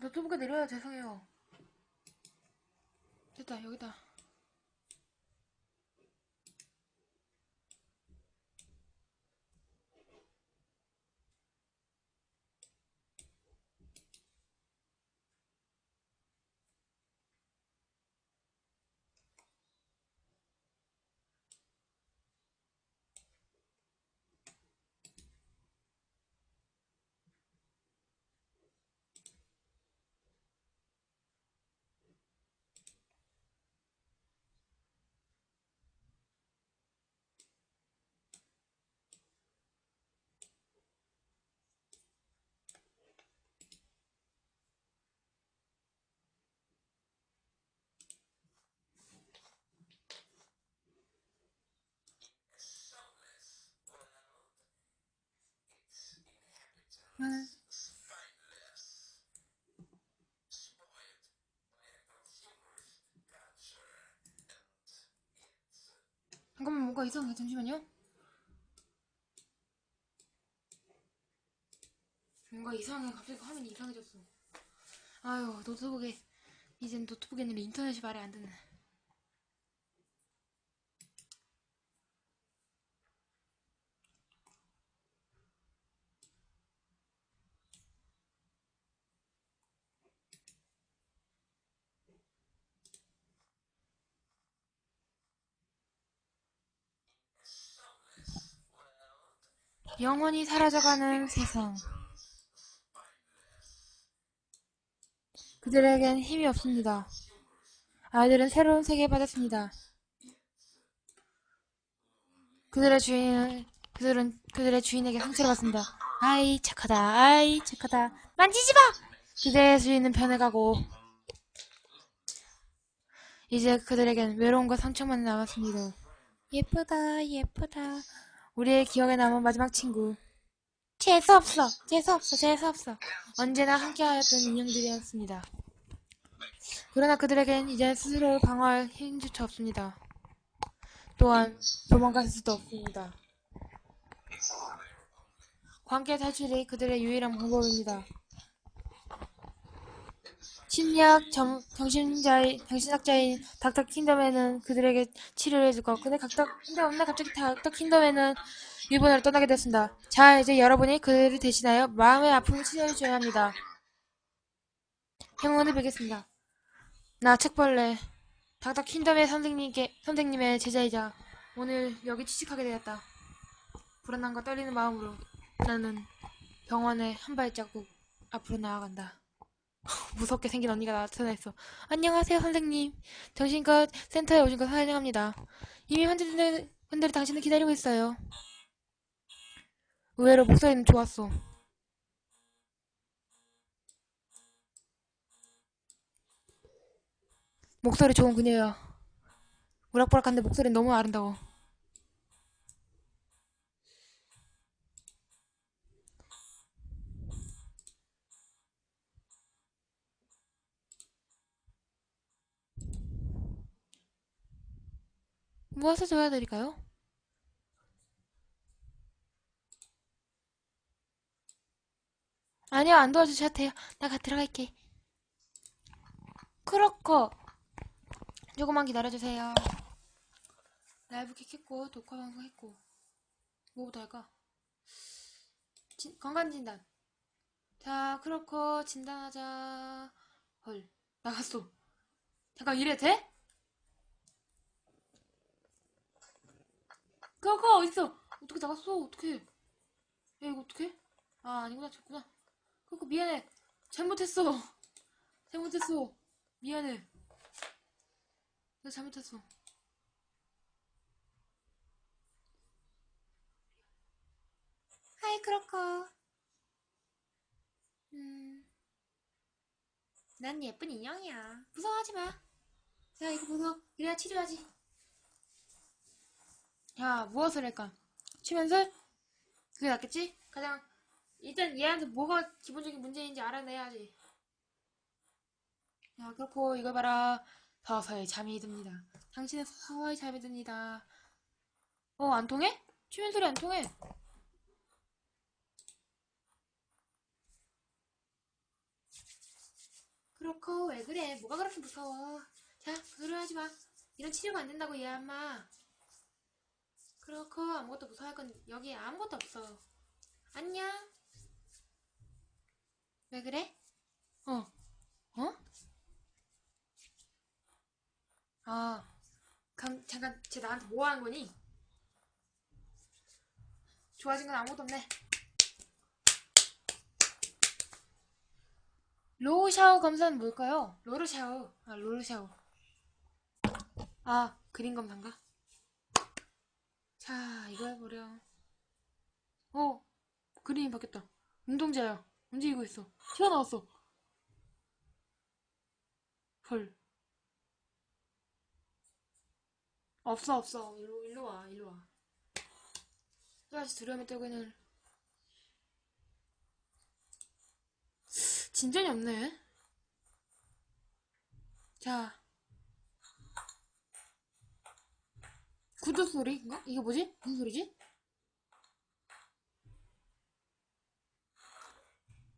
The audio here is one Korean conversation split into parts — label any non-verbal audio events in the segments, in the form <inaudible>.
노트북에 내려요. 죄송해요. 됐다, 여기다. 잠깐만 뭔가 이상해. 잠시만요. 뭔가 이상해. 갑자기 화면이 이상해졌어. 아유 노트북에 이젠 노트북에는 인터넷이 말이 안 되네 영원히 사라져가는 세상. 그들에겐 힘이 없습니다. 아이들은 새로운 세계에 빠졌습니다. 그들의 주인은 그들은 그들의 주인에게 상처를 받습니다. 아이 착하다. 아이 착하다. 만지지 마! 그들의 주인은 변해가고 이제 그들에겐 외로움과 상처만 남았습니다. 예쁘다 예쁘다 우리의 기억에 남은 마지막 친구. 재수없어. 재수없어. 재수없어. 언제나 함께하였던 인형들이었습니다. 그러나 그들에겐 이제 스스로 방어할 힘조차 없습니다. 또한 도망갈 수도 없습니다. 관계 탈출이 그들의 유일한 방법입니다 심리학 정, 정신자인, 정신학자인 닥터 킹덤에는 그들에게 치료를 해주고 근데 닥터, 근데 어느 날 갑자기 닥터 킹덤에는 일본으로 떠나게 됐습니다. 자, 이제 여러분이 그들을 대신하여 마음의 아픔을 치료해줘야 합니다. 행운을 빌겠습니다. 나 책벌레 닥터 킹덤의 선생님께, 선생님의 제자이자 오늘 여기 취직하게 되었다. 불안함과 떨리는 마음으로 나는 병원에 한 발자국 앞으로 나아간다. <laughs> 무섭게 생긴 언니가 나타나 있어. 안녕하세요, 선생님. 정신과 센터에 오신 것을 환영합니다. 이미 환자들, 분들이 당신을 기다리고 있어요. 의외로 목소리는 좋았어. 목소리 좋은 그녀야. 우락부락한데 목소리는 너무 아름다워. 무엇을 도와드릴까요? 아니요, 안 도와주셔도 돼요. 나가 들어갈게. 크로커. 조금만 기다려주세요. 라이브 킥 했고, 독화 방송 했고. 뭐부터 할까? 진- 건강진단. 자, 크로커 진단하자. 헐, 나갔어. 잠깐, 이래 돼? 크로커, 어딨어? 어떻게 나갔어? 어떻게? 야, 이거 어떻게? 아, 아니구나, 됐구나. 그거 미안해. 잘못했어. <laughs> 잘못했어. 미안해. 내가 잘못했어. 하이, 크로커. 음. 난 예쁜 인형이야. 무서워하지 마. 자, 이거 보소. 이래야 치료하지. 야, 무엇을 할까? 치면서? 그게 낫겠지? 가장 일단 얘한테 뭐가 기본적인 문제인지 알아내야지. 야, 그렇고 이걸 봐라. 서서히 잠이 듭니다. 당신은 서서히 잠이 듭니다. 어, 안 통해? 추면 소리 안 통해. 그렇고 왜 그래? 뭐가 그렇게 무서워? 자, 그걸 하지 마. 이런 치료가 안 된다고 얘 엄마. 그렇고 아무것도 무서워할 건 여기 아무것도 없어. 안녕. 왜 그래? 어. 어? 아, 감, 잠깐, 쟤 나한테 뭐 하는 거니? 좋아진 건 아무것도 없네. 로우 샤워 검사는 뭘까요? 로르 샤워. 아, 로르 샤워. 아, 그린 검사인가? 자, 이거 해보려. 어, 그림이 바뀌었다. 운동자야. 움직이고 있어. 튀어나왔어. 헐. 없어, 없어. 일로, 일로 와, 일로 와. 또다시 두려움에 떨고는 진전이 없네. 자. 구두 소리인가? 이게 뭐지? 무슨 소리지?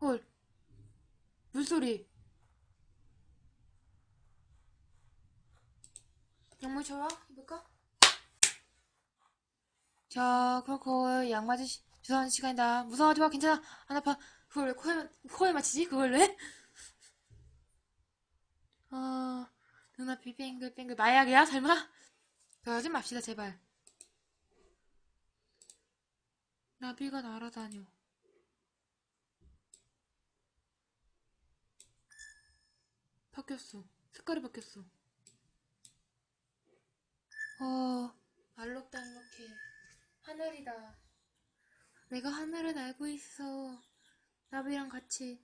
헐. 물소리. 양말 좋아? 입을까? 자, 그렇고 양맞이 시- 주사하는 시간이다. 무서워하지 마, 괜찮아. 안 아파. 그걸 왜 코에, 코에 맞히지? 그걸 왜? 어, 눈앞이 뱅글뱅글 마약이야? 설마? 그러지 맙시다, 제발. 나비가 날아다녀. 바뀌었어. 색깔이 바뀌었어. 어, 알록달록해. 하늘이다. 내가 하늘을 날고 있어. 나비랑 같이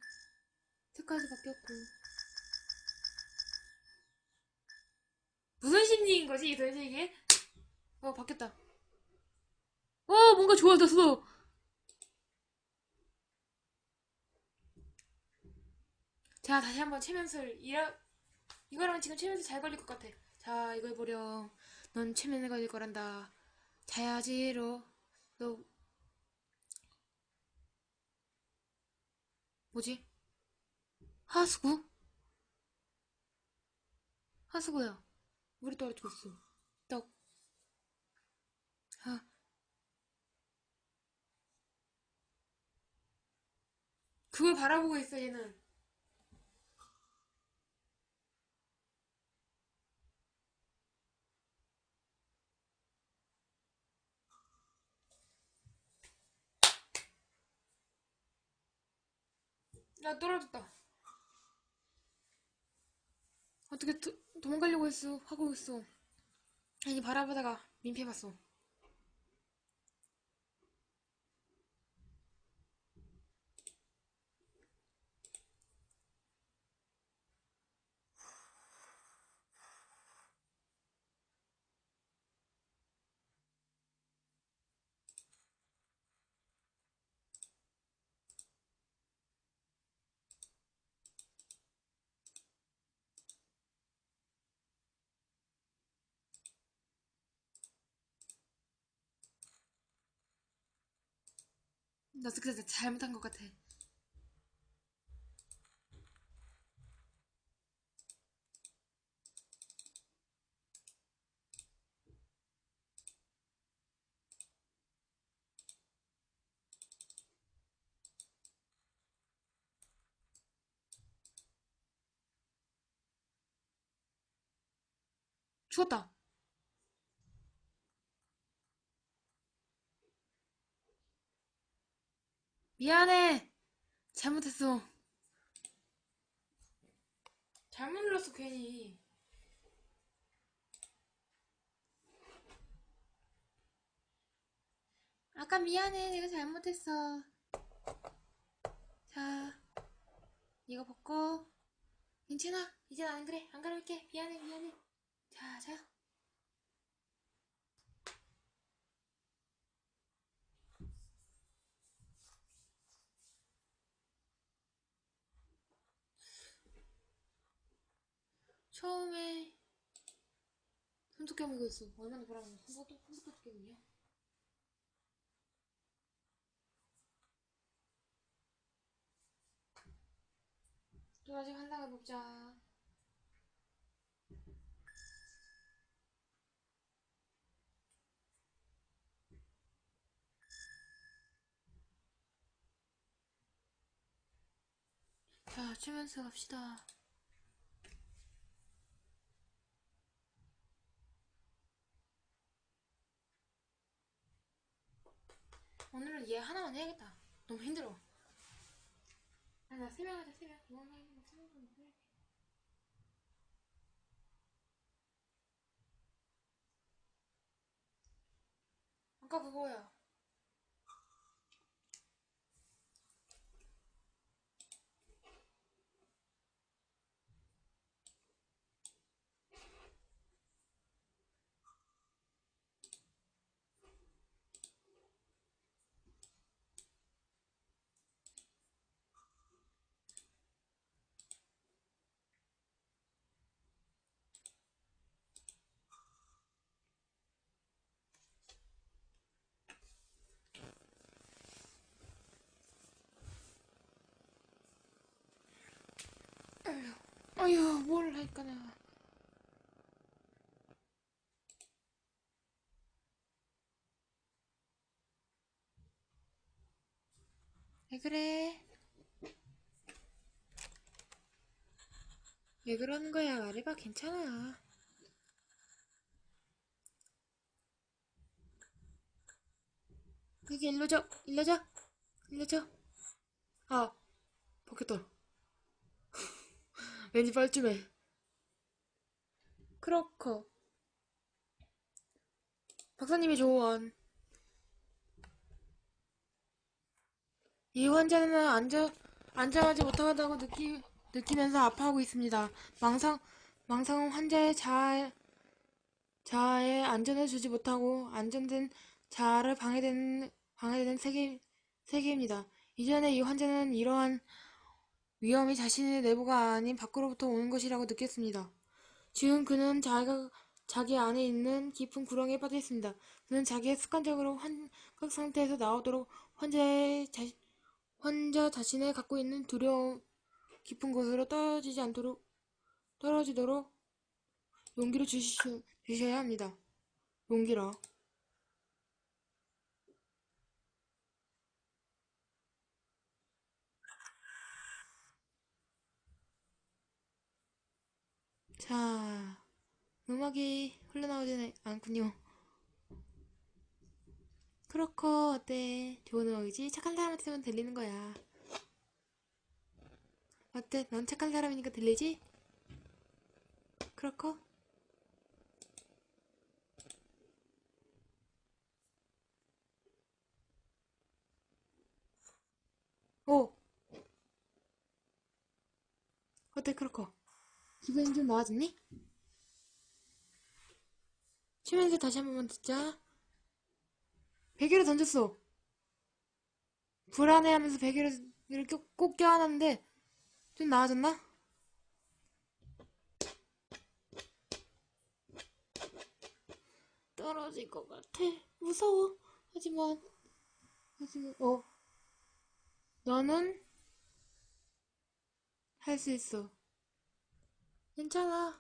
색깔도 바뀌었고. 무슨 심리인 거지, 도대체 이게? 어, 바뀌었다. 어, 뭔가 좋아졌어. 자, 다시 한번 최면술. 이라, 이거랑 지금 최면술 잘 걸릴 것 같아. 자, 이거 해보렴. 넌 최면에 걸릴 거란다. 자야지로. 너, 뭐지? 하수구? 하수구야. 물이 떨어지고 있어. 떡. 아. 그걸 바라보고 있어, 얘는. 야, 떨어졌다. 어떻게 도, 도망가려고 했어? 하고 있어. 아니, 바라보다가 민폐 봤어. 나 그래서 잘못한 것 같아. 죽었다. 미안해. 잘못했어. 잘못 눌렀어, 괜히. 아까 미안해. 내가 잘못했어. 자, 이거 벗고. 괜찮아. 이제 안 그래. 안 그럴게. 미안해, 미안해. 자, 자. 처음에 손톱 깨물고 있어. 얼마나 보라고 손톱 손톱 깨물냐? 또다시 환상을 복자. 자, 치면서 갑시다. 오늘은 얘 하나만 해야겠다. 너무 힘들어. 아, 나 세명 하자, 세 명. 너무 많이 힘들어, 세명 정도 해야 돼. 아까 그거야. 아휴, 뭘 할까, 내가. 왜 그래? 왜 그러는 거야? 말해봐, 괜찮아. 여기 일로 줘, 일로 줘, 일로 줘. 아, 바뀌었다. 왠지 뻘쭘해. 크로커. 박사님의 조언. 이 환자는 안전, 안전하지 못하다고 느끼, 느끼면서 아파하고 있습니다. 망상, 망상은 환자의 자아, 자아에 안전을 주지 못하고 안정된 자아를 방해되는, 방해되는 세계, 세계입니다. 이전에 이 환자는 이러한 위험이 자신의 내부가 아닌 밖으로부터 오는 것이라고 느꼈습니다. 지금 그는 자기가 자기 안에 있는 깊은 구렁이에 빠져 있습니다. 그는 자기의 습관적으로 환각 상태에서 나오도록 환자의 자, 환자 자신의 갖고 있는 두려움 깊은 곳으로 떨어지지 않도록 떨어지도록 용기를 주시, 주셔야 합니다. 용기라. 자, 음악이 흘러나오지 않군요. 그렇고 어때? 좋은 음악이지? 착한 사람한테만 들리는 거야. 어때? 넌 착한 사람이니까 들리지? 그렇고? 오! 어때, 그렇고? 기분이 좀 나아졌니? 쉬면서 다시 한 번만 듣자. 베개를 던졌어. 불안해하면서 베개를 이렇게 꼭 껴안았는데 좀 나아졌나? 떨어질 것 같아. 무서워. 하지만 하지만 어 너는 할 수 있어. 괜찮아.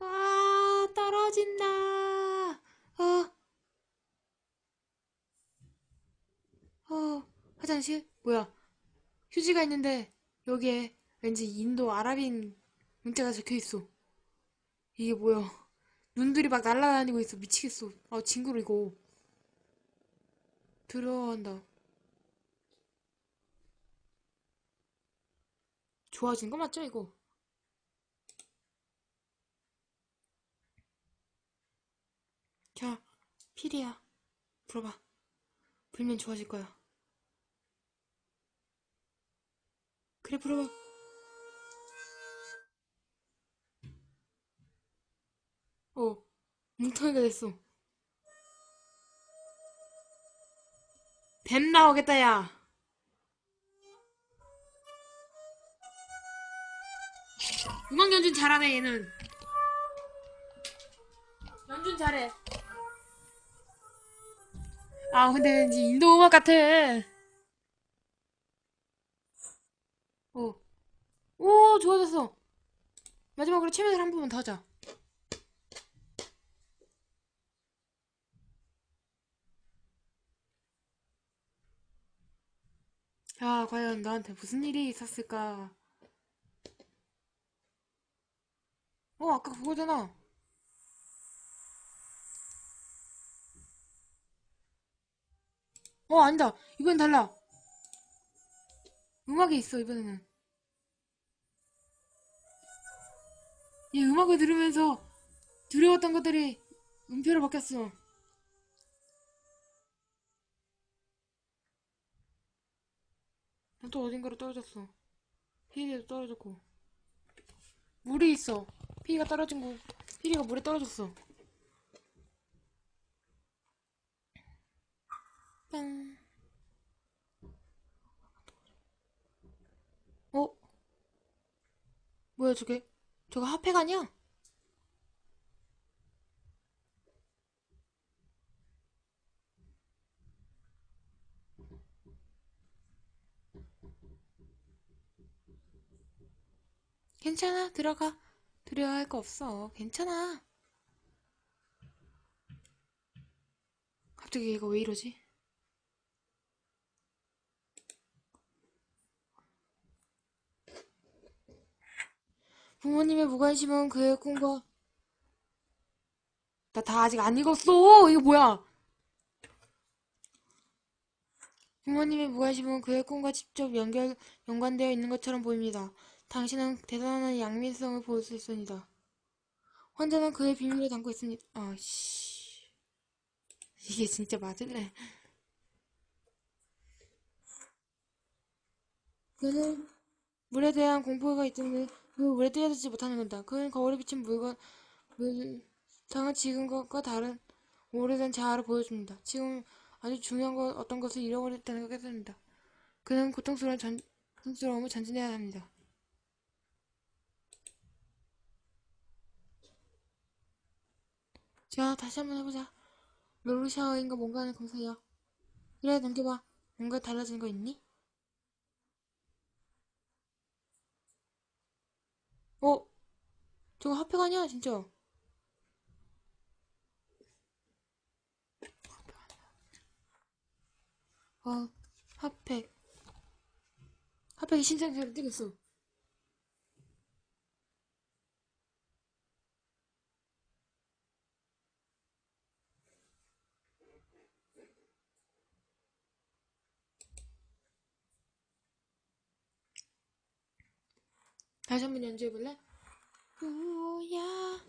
아, 떨어진다. 어, 어, 화장실? 뭐야? 휴지가 있는데 여기에 왠지 인도 아랍인 문자가 적혀 있어. 이게 뭐야? 눈들이 막 날아다니고 있어. 미치겠어. 아, 징그러 이거. 들어간다. 좋아진 거 맞죠, 이거? 자, 필이야. 불어봐. 불면 좋아질 거야. 그래, 불어봐. 어, 뭉텅이가 됐어. 뱀 나오겠다, 야. 연준 잘하네 얘는. 연준 잘해. 아 근데 이제 인도 음악 같아. 어. 오 좋아졌어. 마지막으로 체면을 한 번만 더 하자. 아 과연 나한테 무슨 일이 있었을까? 어, 아까 그거잖아. 어, 아니다. 이번엔 달라. 음악이 있어, 이번에는. 이 음악을 들으면서 두려웠던 것들이 음표로 바뀌었어. 난또 어딘가로 떨어졌어. 피리도 떨어졌고. 물이 있어. 피리가 떨어진 거, 피리가 물에 떨어졌어. 빵. 어? 뭐야, 저게? 저거 핫팩 아니야? 괜찮아, 들어가. 두려워할 거 없어. 괜찮아. 갑자기 얘가 왜 이러지? 부모님의 무관심은 그의 꿈과 나 다 아직 안 읽었어. 이거 뭐야? 부모님의 무관심은 그의 꿈과 직접 연결 연관되어 있는 것처럼 보입니다. 당신은 대단한 수 있습니다. 환자는 그의 비밀을 담고 있습니다. 아 씨, 이게 진짜 맞을래? 그는 물에 대한 공포가 있다면 그 물에 뛰어들지 못하는 겁니다. 그는 거울에 비친 물건, 물장은 지금 것과 다른 오래된 자아를 보여줍니다. 지금 아주 중요한 것, 어떤 것을 잃어버렸다는 걸 깨닫습니다. 그는 고통스러운 전, 고통스러움을 전진해야 합니다. 자, 다시 한번 해보자. 롤루샤워인가 뭔가 하는 검사야. 그래, 넘겨봐. 뭔가 달라진 거 있니? 어? 저거 핫팩 아니야, 진짜? 어, 핫팩. 핫팩이 신상처럼 뜨겠어. 다시 한 번 연주해볼래? 뭐야?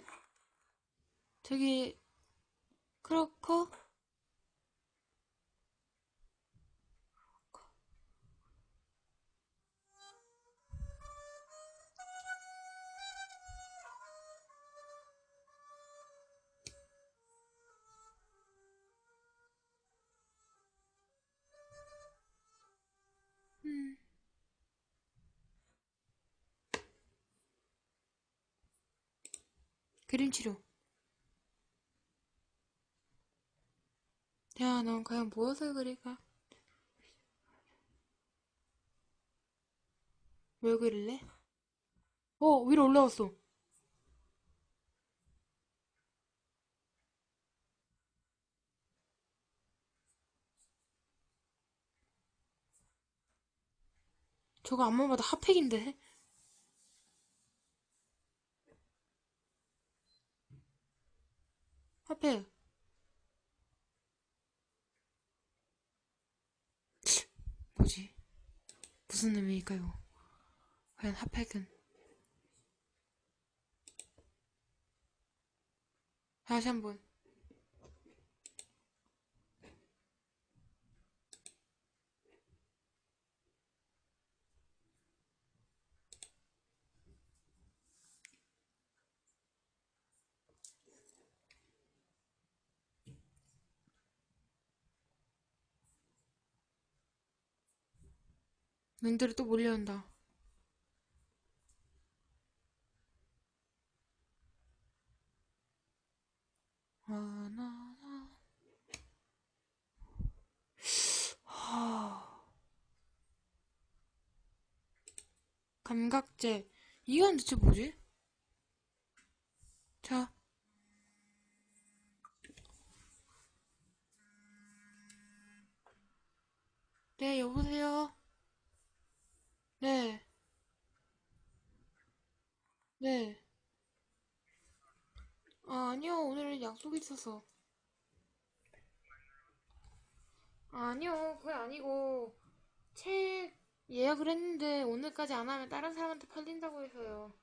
저기, 크로커? 그림 치료. 야, 넌 과연 무엇을 그릴까? 왜 그릴래? 어, 위로 올라왔어. 저거 안만 봐도 핫팩인데? 핫팩. 뭐지? 무슨 의미일까요? 과연 핫팩은? 다시 한번. 놈들이 또 몰려온다. 하나, 하... 감각제. 이건 대체 뭐지? 자. 네, 여보세요? 네, 네. 아, 아니요, 오늘 약속이 있어서. 아니요, 그게 아니고, 책 예약을 했는데, 오늘까지 안 하면 다른 사람한테 팔린다고 해서요.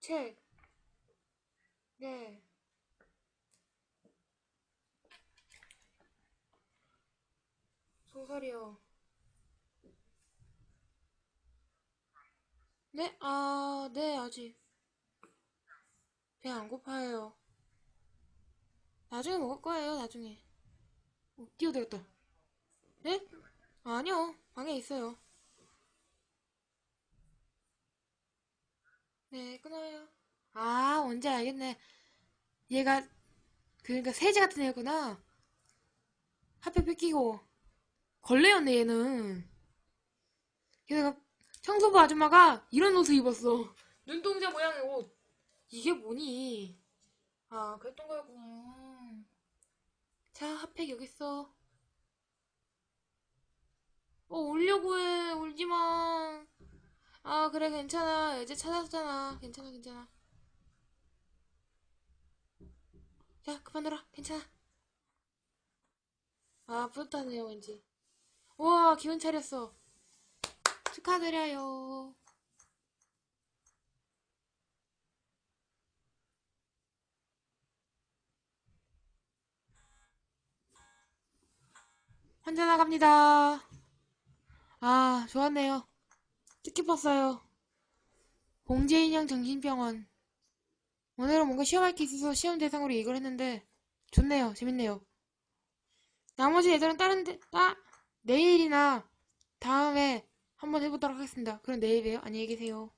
책, 네. 소설이요. 네? 아, 네, 아직. 배 안 고파요. 나중에 먹을 거예요, 나중에. 어, 뛰어들었다. 네? 아니요, 방에 있어요. 네, 끊어요. 아, 언제 알겠네. 얘가, 그러니까 세제 같은 애구나. 핫팩 뺏기고. 걸레였네, 얘는. 걔가 청소부 아줌마가 이런 옷을 입었어. 눈동자 모양의 옷. 이게 뭐니? 아, 그랬던 거였구나. 자, 핫팩 여기 있어. 어, 울려고 해. 울지 마. 아, 그래, 괜찮아. 이제 찾았잖아. 괜찮아, 괜찮아. 자, 그만 놀아. 괜찮아. 아, 뿌듯하네요, 왠지. 우와, 기분 차렸어. 축하드려요. 환자 나갑니다. 아, 좋았네요. 뜻깊었어요. 봉제인형 정신병원. 오늘은 뭔가 시험할 게 있어서 시험 대상으로 이걸 했는데, 좋네요. 재밌네요. 나머지 애들은 다른 데, 따, 내일이나 다음에 한번 해보도록 하겠습니다. 그럼 내일 봬요. 안녕히 계세요.